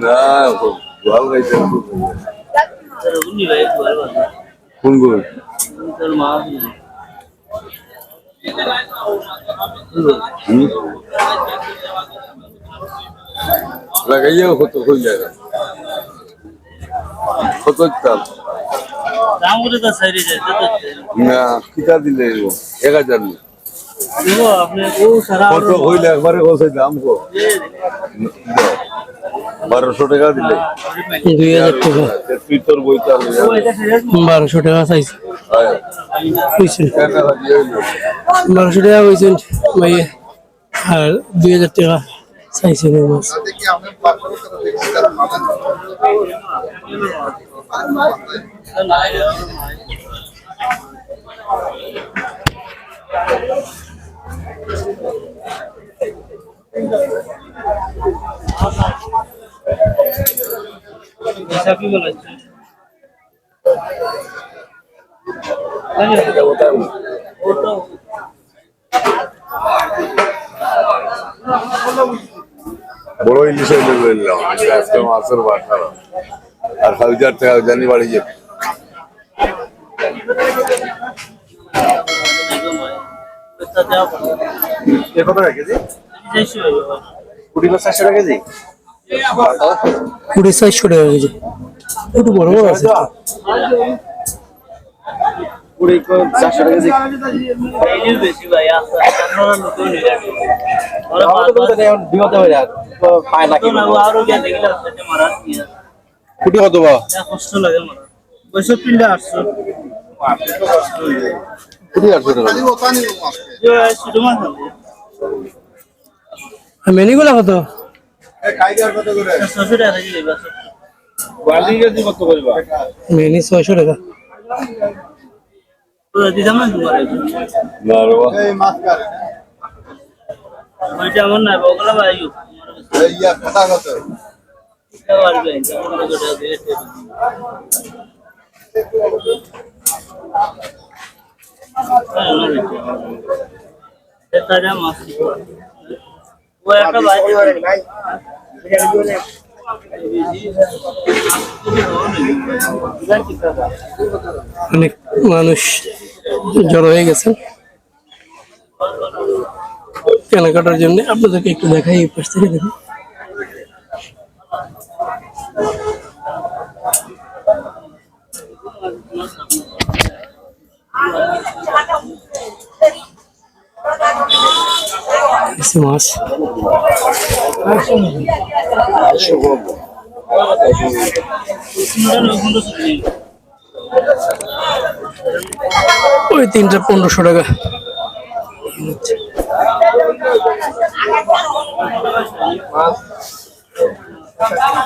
না কোন গো লাগাইয়া কত হয়ে যায় কত চাল দাম করে তো সাইডে যায় তো না কিতা দিলে এক হাজার কত হইলে একবারে কত দাম কো বারোশো টাকা দিলে। দুই হাজার টাকা। তুই তোর বইটা বারোশো টাকা চাইছে হয়েছে বারোশো টাকা হয়েছেন ভাইয়া আর দুই হাজার টাকা চাইছেন এই মাছ বড় ইলিশ হইলে বললাম আজকে মাছের বাটা আর হাজার টাকা জানি বাড়ি যে এটা দেওয়া পড়বে এ কত টাকা কেজি? কুড়ি পাঁচ টাকা কেজি? কুড়ি চারশো টাকা কেজি একটু বড় বড় আছে। কত বা? কষ্ট লাগে মারা আটশো মেনিগুলা কত? মেনি ছয়শো টাকা মাছ। অনেক মানুষ জড়ো হয়ে গেছেন কেনাকাটার জন্য আপনাদেরকে একটু দেখাই এই পাশ থেকে দেখুন কিছু মাছ ওই তিনটা পনেরোশো টাকা।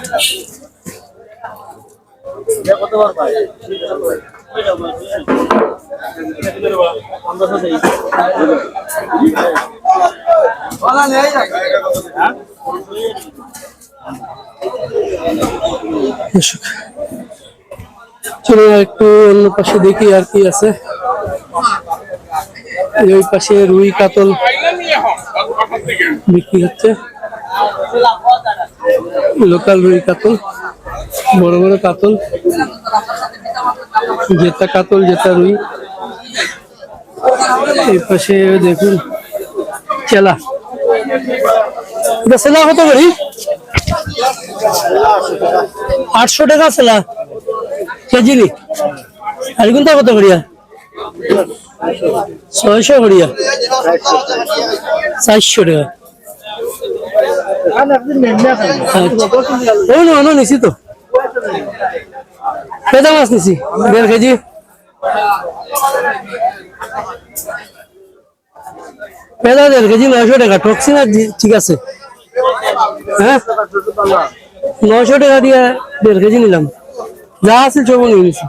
দর্শক চলো একটু অন্য পাশে দেখি আর কি আছে। ওই পাশে রুই কাতল বিক্রি হচ্ছে। লোকাল রুই কাতল, বড় বড় কাতল। জেতা কাতল জেতা রুই। এই পাশে দেখুন, চেলা। সেলা কত করি? আটশো টাকা সেলা কেজি নি? আর কোনটা কত করিয়া? ছয়শো করিয়া। চারশো টাকা। আচ্ছা। ও না তো। পেদা মাছ নিছি, দেড় কেজি। পেদা দেড় কেজি, নয়শো টাকা। ঠকছি না ঠিক আছে। হ্যাঁ? নয়শো টাকা দিয়ে দেড় কেজি নিলাম। যা আছে সব নিয়ে নিছি।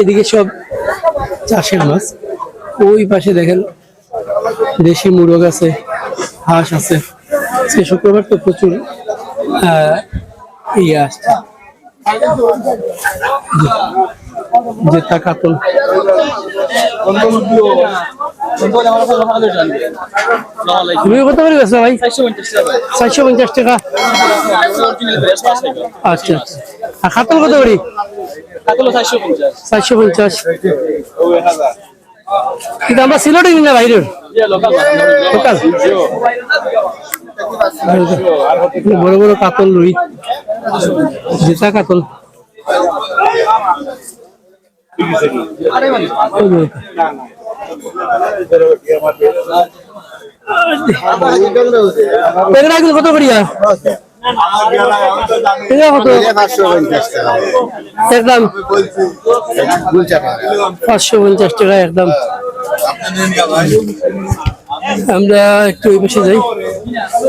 এদিকে সব চাষের মাছ। ওই পাশে দেখেন, দেশি মুরগ আছে, হাঁস আছে। সে শুক্রবার তো প্রচুর ইয়ে আসছে। জেতা কাতল তুমি কত করে বেছো ভাই? চারশো পঞ্চাশ টাকা। আচ্ছা আচ্ছা। আর খাতল কত করি? চারশো পঞ্চাশ। কিন্তু আমরা সিলেটে কিনা বাইরের? লোকাল বড় বড় কাতল রুই। জেতা কাতল। কত? একদম। পাঁচশো পঞ্চাশ টাকা একদম। আমরা একটু ওই পাশে যাই।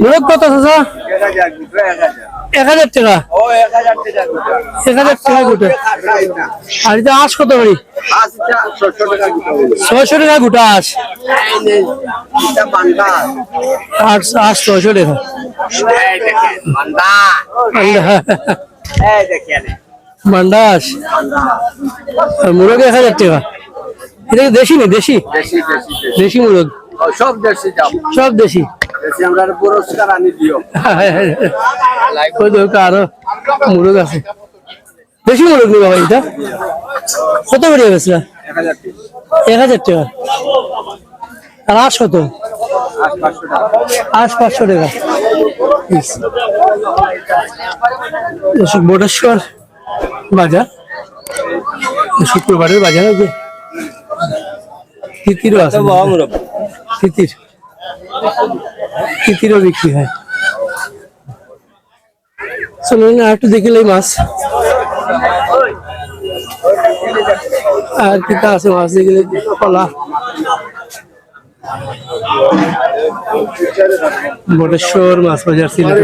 মুরগ কত চাচা এক হাজার টাকা। এক হাজার টাকা গোটা। আর এটা আঁশ কত করি? ছয়শো টাকা গোটা আঁশ। আট আট ছয়শো টাকা। মান্ডাস আর মুরগ এক হাজার টাকা। এটা দেশি না দেশি? দেশি মুরগ? সব দেশে সব দেশি। দেশে আমরা পুরস্কার আনি দিও। ওই দেখো আরও মুরগ আছে। দেশি মুরগ নিবা ভাই এটা? কত করে গেছিল এক হাজার টাকা। আর আশ কত? আশ পাঁচশো টাকা। বটেশ্বর বাজার। শুক্রবারের বাজার আছে তিতিরও আছে। তিতির। তিতিরও বিক্রি হয় চলুন আর একটু দেখিলে মাছ আর কিতা আছে মাছ দেখিলে কলা বটেশ্বর মাছ বাজার সিলেট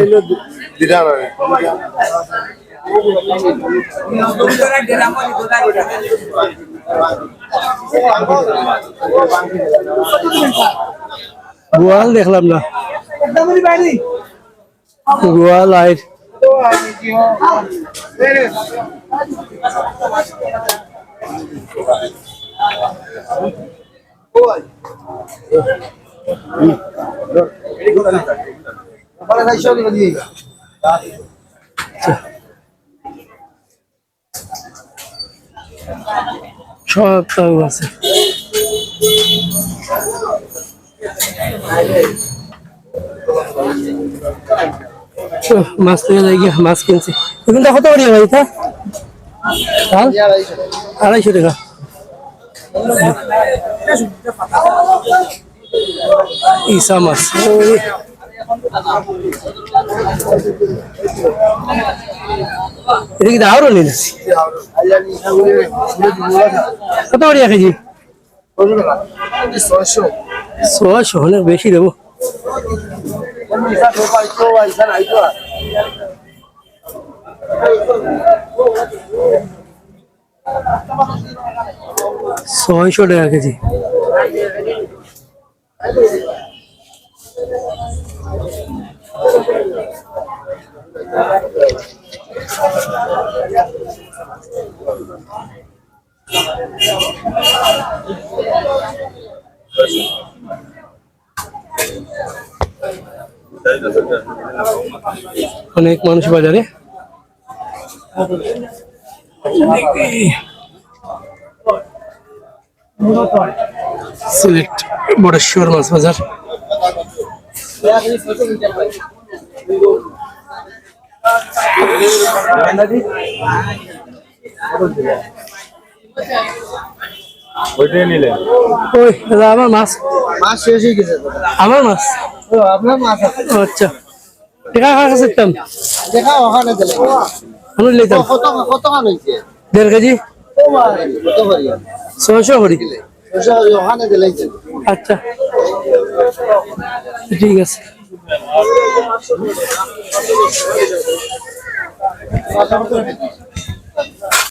গোয়াল দেখলাম না। গোয়াল আয় সব আছে। মাছ থেকে যাই গিয়ে মাছ কিনছি। এখানটা কত করি ভাই চাল? আড়াইশো টাকা। ইসা মাছ। এটা কি দাওয়ারও নিন কত করি কেজি ছয়শো। অনেক বেশি দেবো। ছয়শো টাকা কেজি। অনেক মানুষ বাজারে। সিলেট বড়েশ্বর মাছ বাজার। ওইটাই ওই দাদা আমার মাছ। মাছ শেষ হয়ে গেছে। আমার মাছ। আপনার মাছ আচ্ছা। টেকা খাওয়া শিখতাম দেখা ওখানে দিলে আমি লইতাম কত কত হয়েছে দেড় কেজি। কত করি ছয়শো করি ওখানে দিলে আচ্ছা। ঠিক আছে।